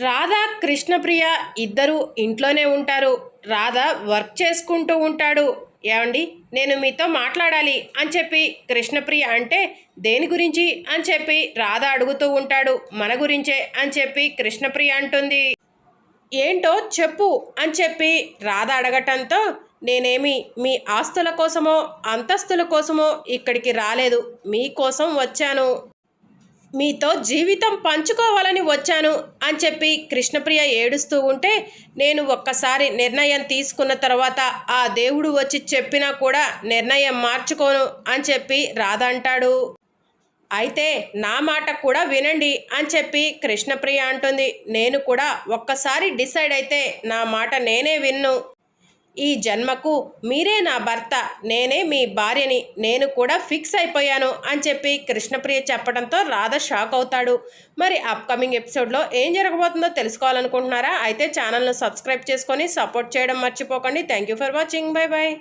రాధా కృష్ణప్రియ ఇద్దరు ఇంట్లోనే ఉంటారు. రాధ వర్క్ చేసుకుంటూ ఉంటాడు. ఏమండి? నేను మీతో మాట్లాడాలి అని చెప్పి కృష్ణప్రియ అంటే దేని గురించి? అని చెప్పి రాధ అడుగుతూ ఉంటాడు. మన గురించే అని చెప్పి కృష్ణప్రియ అంటుంది. ఏంటో చెప్పు అని చెప్పి రాధ అడగటంతో నేనేమి మీ ఆస్తుల కోసమో అంతస్తుల కోసమో ఇక్కడికి రాలేదు. మీకోసం వచ్చాను. మీతో జీవితం పంచుకోవాలని వచ్చాను అని చెప్పి కృష్ణప్రియ ఏడుస్తూ ఉంటే నేను ఒక్కసారి నిర్ణయం తీసుకున్న తర్వాత ఆ దేవుడు వచ్చి చెప్పినా కూడా నిర్ణయం మార్చుకోను అని చెప్పి రాధ అంటాడు అయితే నా మాట కూడా వినండి అని చెప్పి కృష్ణప్రియ అంటుంది. నేను కూడా ఒక్కసారి డిసైడ్ అయితే నా మాట నేనే విన్ను. ఈ జన్మకు మీరే నా భర్త నేనే మీ భార్యని నేను కూడా ఫిక్స్ అయిపోయాను అని చెప్పి కృష్ణప్రియ చెప్పడంతో రాధ షాక్ అవుతాడు. మరి అప్కమింగ్ ఎపిసోడ్లో ఏం జరగబోతుందో తెలుసుకోవాలనుకుంటున్నారా? అయితే ఛానల్ను సబ్స్క్రైబ్ చేసుకొని సపోర్ట్ చేయడం మర్చిపోకండి. Thank you for watching bye bye